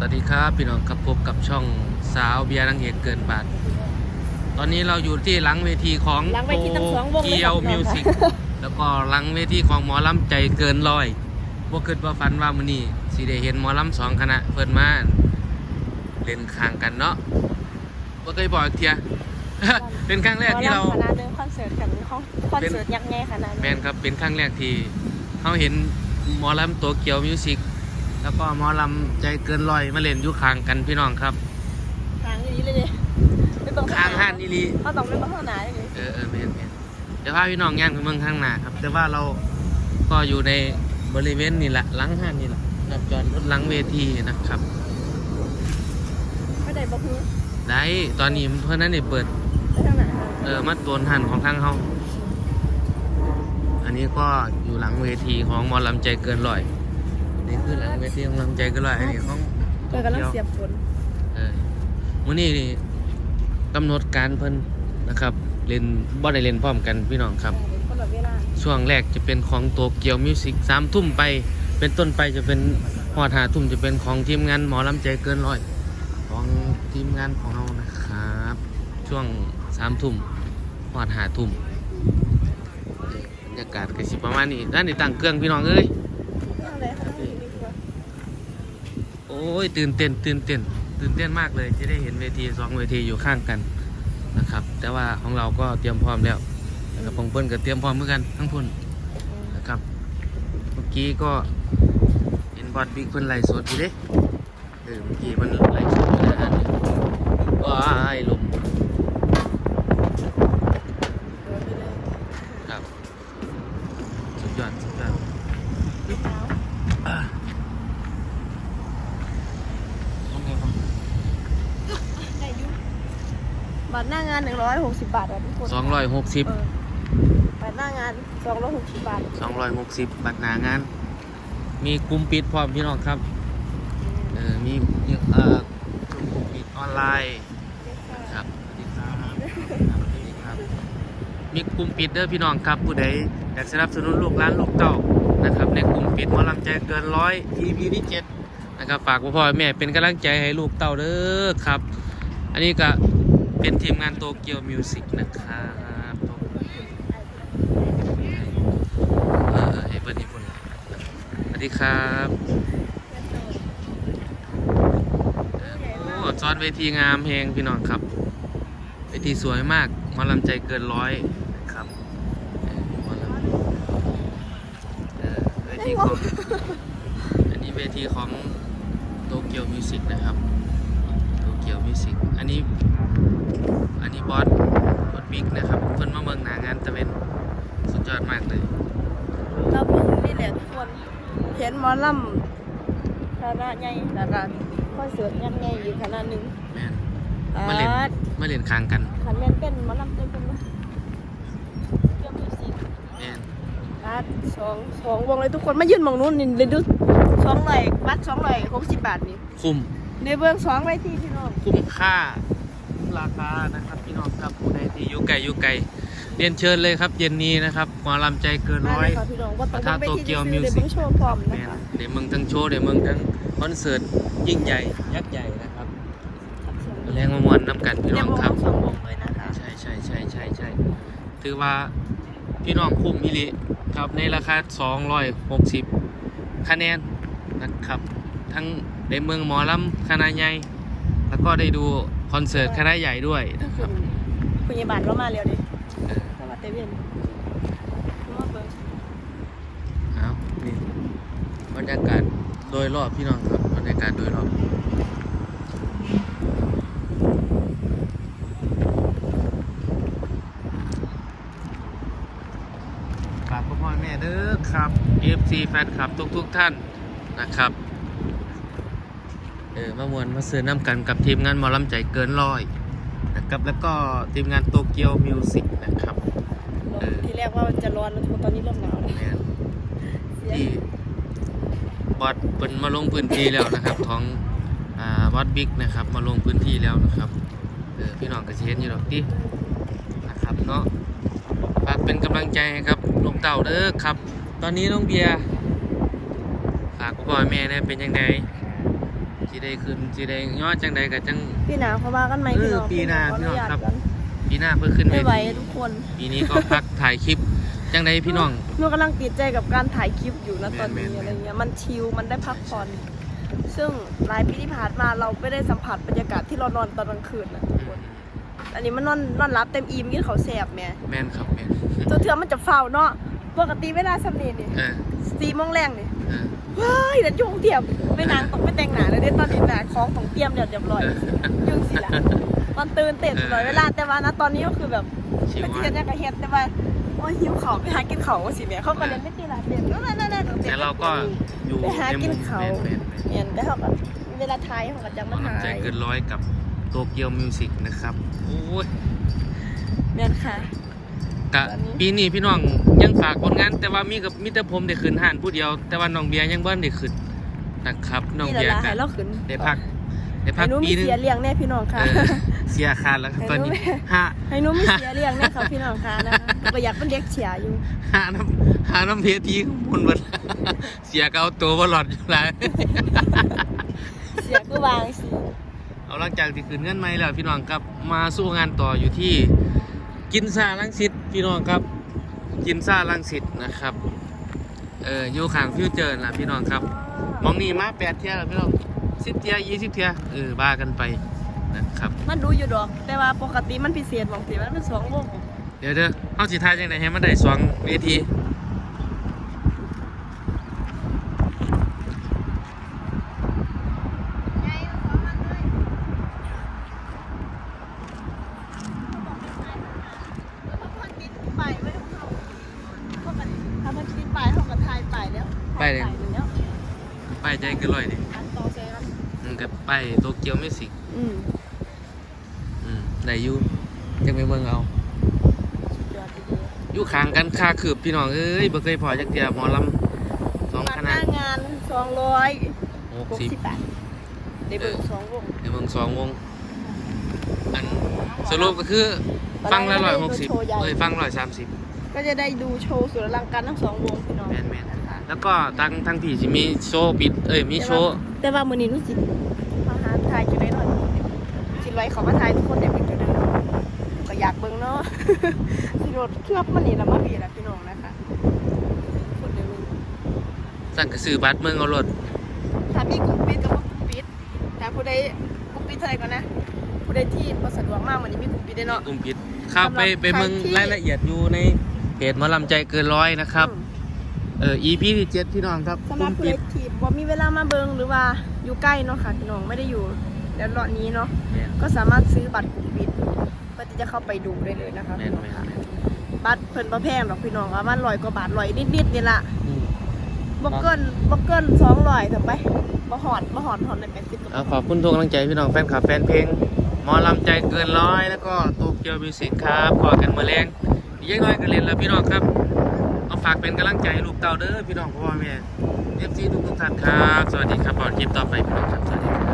สวัสดีครับพี่น้องครับพบกับช่องสาวเบียร์นางเอกเกินบาท ตอนนี้เราอยู่ที่หลังเวทีของหลังเวทีทั้งสองวงเลยเกียวครับมิวสิกแล้วก็หลังเวทีของหมอลำใจเกินร้อยพวกคิดว่าฝันว่ามื้อนี้สิได้เห็นหมอลำสองคณะเพิ่นมาเล่นข้างกันเนาะบ่เคยบอกอีกเทียเป็นครั้งแรกที่เราคณะหนึงคอนเสิร์ตกันคอนคอนเสิร์ตยักษ์ใหญ่ขนาดแมนี้นครับเป็นครั้งแรกที่เขาเห็นหมอลำตัวเกียวมิวสิก แล้วก็หมอลำใจเกินร้อยมาเล่นอยู่ข้างกันพี่น้องครับทางนี้เลยดิไปเบิ่งข้างห้านอีหลีเขาต้องไปเบิ่งข้างหน้าเลยดิเออเออแมนแมนเดี๋ยวพาพี่น้องย่างไปเมืองข้างหน้าครับ แต่ว่าเราก็อยู่ในบริเวณนี่แหละหลังห้านนี่แหละนับจอดรถหลังเวทีนะครับไม่ได้บ่คือได้ตอนนี้เพื่อนนั้นได้เปิด ไปทางไหนเออมาตัวหันของทางเขาอันนี้ก็อยู่หลังเวทีของหมอลำใจเกินร้อย นี่คือหลังเวทีของหมอลำใจเกินร้อยอันนี้ของเปิดกำลังเสียบฝนเออมื้อนี้นี่กำหนดการเพิ่นนะครับเล่นบ่ได้เล่นพร้อมกันพี่น้องครับ คนละเวลาช่วงแรกจะเป็นของโตเกียวมิวสิกสามทุ่มไป เป็นต้นไปจะเป็นหอดหาทุ่มจะเป็นของทีมงานหมอลำใจเกินร้อยของทีมงานของเรานะครับ ช่วงสามทุ่มหอดหาทุ่มบรรยากาศก็สิประมาณนี้ด้านนี้ตั้งเครื่องพี่น้องเอ้ย ข้างไหนข้างนี้ดีกว่า โอ้ ยตื่นเต้นตื่นเต้นตื่นเต้นมากเลยที่ได้เห็นเวทีสองเวทีอยู่ข้างกันนะครับ แต่ว่าของเราก็เตรียมพร้อมแล้วแล้วของเพิ่นก็เตรียมพร้อมเหมือนกันทั้งพุ่นนะครับเมื่อกี้ก็เห็นบอดบิ๊กเพิ่นไล่สดอยู่เด้เออเมื่อกี้มันไล่สดอยู่นะฮะว้ายลมครับสุดยอดสุดยอด ดีเช้า อะโอเคครับ ได้อยุ่บัตรหน้างาน 160 บาทอะทุกคนสองร้อยหกสิบเออบัตรหน้างาน 260 บาทสองร้อยหกสิบบัตรหนางาน มีกลุ่มปิดพร้อมพี่น้องครับเออมีเอ่อกลุ่มปิดออนไลน์ครับสวัสดีครับครับสวัสดีครับมีกลุ่มปิดเด้อพี่น้องครับผู้ใดอยากสนับสนุนลูกหลานลูกเต้านะครับ ในกลุ่มปิดหมอลำใจเกินร้อย EP ที่เจ็ดนะครับฝากพ่อพ่อแม่เป็นกำลังใจให้ลูกเต้าเด้อครับ อันนี้ก็ เป็นทีมงานโตเกียวมิวสิกนะครับเออเฮ้ยเบิร์ดญี่ปุ่นสวัสดีครับโอ้จอดเวทีงามเพลงพี่น้องครับ เวทีสวยมากมอลำใจเกินร้อยครับเออหมอลำเออเวทีของอันนี้เวทีของโตเกียวมิวสิกนะครับ โตเกียวมิวสิกอันนี้ อันนี้บอสบอสบิ๊กนะครับ เพิ่นมาเมืองหนางานตะเวนสุดยอดมากเลยเราเพิ่งนี่แหละทุกคนเห็นหมอลำคณะใหญ่แล้วก็คอนเสิร์ตยักษ์ใหญ่อยู่คณะหนึงแม่นอ่ามาเล่นมาเล่นคางกันขันแม่นเป็นหมอลำเต็มเป็นเกี่ยวมิวสิกแม่นบัตรสองสองวงเลยทุกคนมายืนมองนู้นนี่เลยดูสองร้อยบัตรสองร้อยหกสิบบาทนี่คุ้มในเบื้องสองไว้ที่พี่น้องคุ้มค่า ราคานะครับพี่น้องครับผู้ใดที่อยู่ไกลอยู่ไกลเรียนเชิญเลยครับ เย็นนี้นะครับหมอลำใจเกินมาร้อเลยยค่ะพี่น้องว่าต้องปะทะเบิ่งโตไปเกีที่ยวซื้อ Music ในเบื้องโชว์พร้อมนะแม่นคะในเมืองทั้งโชว์ในเมืองทั้งคอนเสิร์ตยิ่งใหญ่ยักษ์ใหญ่นะครับแรงมามวนน้ำกันพี่เรีน้ยอกงว่าครับสองวงเลยนะคะใช่ใช่ใช่ใช่ใช่ถือว่าพี่น้องคุ้มอิลิครับในราคา 260 คะแนนนะครับ ทั้งในเมืองหมอลำคณะใหญ่แล้วก็ได้ดู คอนเสิร์ตคณะใหญ่ด้วยนะครับพยาบาลเรามาเร็วดิเออเข้ามาเตเวนมาเบิ่งเอานี่บรรยากาศโดยรอบพี่น้องครับบรรยากาศโดยรอบฝากพ่อพ่อแม่เด้อครับ FC แฟนคลับทุกๆท่านนะครับเออมามวนมาเสือน้ำกันกับทีมงานหมอลำใจเกินร้อยนะครับแล้วก็ทีมงานโตเกียวมิวสิกนะครับเออทีแรกว่าจะร้อนแล้วทุกคนตอนนี้เริ่มหนาวแล้วแม่นเสียงที่บอสเป็นมาลงพื้นที่แล้วนะครับของอ่าบอสบิ๊กนะครับ มาลงพื้นที่แล้วนะครับเออพี่น้องก็สิเห็นอยู่ดอกที่นะครับเนาะฝากเป็นกำลังใจให้ครับลูกเต่าเด้อครับ ตอนนี้น้องเบียร์ฝากพ่อแม่เนี่ยเป็นยังไง คิดได้ขึ้นสิได้ย้อนจังใดก็จัง พี่หนาเขาว่ากันไหมเออพี่น้องปีหน้าขออนุญาตพี่น้องครับกันปีหน้าเพื่อขึ้นเวไม่ไหวทีทุกคนปีนี้ก็พักถ่ายคลิปจังใดพี่น้อง หนูกำลังติดใจกับการถ่ายคลิปอยู่นะตอนนี้แม่นๆ อะไรเงี้ยมันชิลมันได้พักผ่อน ซึ่งหลายปีที่ผ่านมาเราไม่ได้สัมผัสบรรยากาศที่เรานอนตอนกลางคืนนะทุกคน อันนี้มันนอนนอนรับเต็มอิ่มกินเขาวแสบแหม่แม่นครับแม่นจนเถื่อมันจะเฝ้าเนาะปกติเวลาสำเนียงนี่เออสี่โมงแรงนี่เออ ว้ายเดี๋ยวยุ่งเทียมไม่นางต้องไปแต่งหน้าเลยเด้ตอนนี้หนาของของเตรียมเดี๋ยวเรียบร้อยเออยุ่งสิละตอนตื่นเต้นตลอดเวลาแต่ว่านะตอนนี้ก็คือแบบชิวเป็นมาเทียนกยังกระเฮ็ดแต่ว่าโอ้ยหิวเขาวไปหากินเขาวสิแม่เขาก็เรียนไม่ตีหลาเรียนนั่นนั่นนั่นแต่เราก็อยู่ไปหาในกิมุนมเขาแม่นแม่นแม่นเรียนแต่เขาก็มีเวลาทายเขาก็จะหมมาอทาลำใจยเกินร้อยกับโตเกียวมิวสิกนะครับโอ้ยแม่นค่ะ กะตอนนี้ปีนี้พี่น้องยังฝากผลงาน แต่ว่ามีกับมิตรผมได้ขึ้นห่านผู้เดียว แต่ว่าน้องเบียร์ยังเบิ้ได้ขึ้นนะครับน้องนี่แหละเบียร์ล่ะกัให้เราขึ้นได้พักได้พัให้กหนูปีมีนึงเสียเลี้ยงแน่พี่น้องค่ะเออเสียขาดแล้วครับตอนนี้ให้หนูห้าให้หนูมีเสียเลี้ยงแน่ค่ะพี่น้องค่ะนะคะก็อยากเป็นเด็กเฉียอยู่หาน้ำหาน้ำเพทีมุนเบิดเสียก็เอาตัวบอลอดอยู่แล้วเสียก็วางสิเอาหลังจากที่คืนเงินไม่แล้วพี่น้องครับมาสู้งานต่ออยู่ที่กินซาลังสิต พี่น้องครับกินซาลังสิตนะครับ เอออยู่ข้างฟิวเจอร์ล่ะพี่น้องครับหมองนี่มาแปดเที่ยแล้วพี่น้องสิบเที่ยยี่สิบเที่ยเออบ้ากันไปนะครับ มันดูอยู่ดอก แต่ว่าปกติมันพิเศษบางทีมันเป็นสองวงเดี๋ยวเด้อเอาสิทายจังไดให้มันได้สองเวที ถ้ามันคิดไปเขาก็ทายไปแล้วไปเลย แล้วไปใจเกันลอยดิอันต่อเซรัมมันก็ไปโตเกียวมิวสิกอืมอืมได้อยู่จังไปเมืองเอาสุดยอดทีเดียวอยู่ข้างกันค่าคืบพี่น้องเอ้ยบ่เคยพอจักเที่ยหมอลำสองบัตครหณะน้างานสองร้อยหกหกสิบ สิบบาทได้เบิกสองวงในเมืองสองวง อันสรุปก็คือ ฟังละร้อยหกสิบเอ้ยฟังร้อยสามสิบ ก็จะได้ดูโชว์สุดอลังการทั้งสองวงพี่น้องแม่นแม่นนะคะแล้วก็ทางทางพี่สิมีโชว์ปิดเอ้ยมีโชว์แต่ว่ามือนี้รู้สิมาหาทายจะได้หน่อยสิไว้เขามาทายทุกคนเดี๋ยวเป็นจุดเดิมก็อยากเบิ่งเนาะสิรถเคลือบมันนี่ละมาบีละพี่น้องนะคะคนเดียวสั่งกระสือบัตรเมืองเอารถถ้ามีกลุ่มปิดก็บ่กลุ่มปิดแต่ผู้ใดกลุ่มปิดเท่าไหร่ก่อนนะผู้ใดที่บ่สะดวกมากวันนี้มีกลุ่มปิดได้เนาะกลุ่มปิดเข้าไปสำหรับไปเมืองใครที่รายละเอียดอยู่ใน เพจหมอลำใจเกินร้อยนะครับอืมเออ EP ที่เจ็ดพี่น้องครับสำกหรัลุ่บมผู้ปิใดดที่บ่มีเวลามาเบิ่งหรือว่าอยู่ใกล้เนาะค่ะพี่น้องไม่ได้อยู่แล้วรอนี้เนาะแม่นก็สามารถซื้อบัตรกลุ่มปิดเพื่อที่จะเข้าไปดูได้เลยนะคะแม่นพี่น้องแม่นค่ะแม่นบัตรเพิ่นบ่แพงดอกพี่น้องประมาณร้อยกว่าบาทร้อยนิดๆนี่ล่ะอืมบ่เกินบ่เกิน200ถูกไปบ่ฮอดบ่ฮอดฮอดได้80กว่าเอาขอบคุณทุกกำลังใจพี่น้องแฟนคลับแฟนเพลงหมอลำใจเกินร้อยแล้วก็โตเกียวมิวสิกครับขอกันมาแรงอีกอ ยังน้อยก็เรียนแล้วพี่น้องครับ เอาฝากเป็นกำลังใจลูกเต่าเด้อพี่น้องพ่อแม่เอฟซีทุกทุกท่านครับ สวัสดีครับบอลคลิปต่อไปพี่น้องครับสวัสดีครับ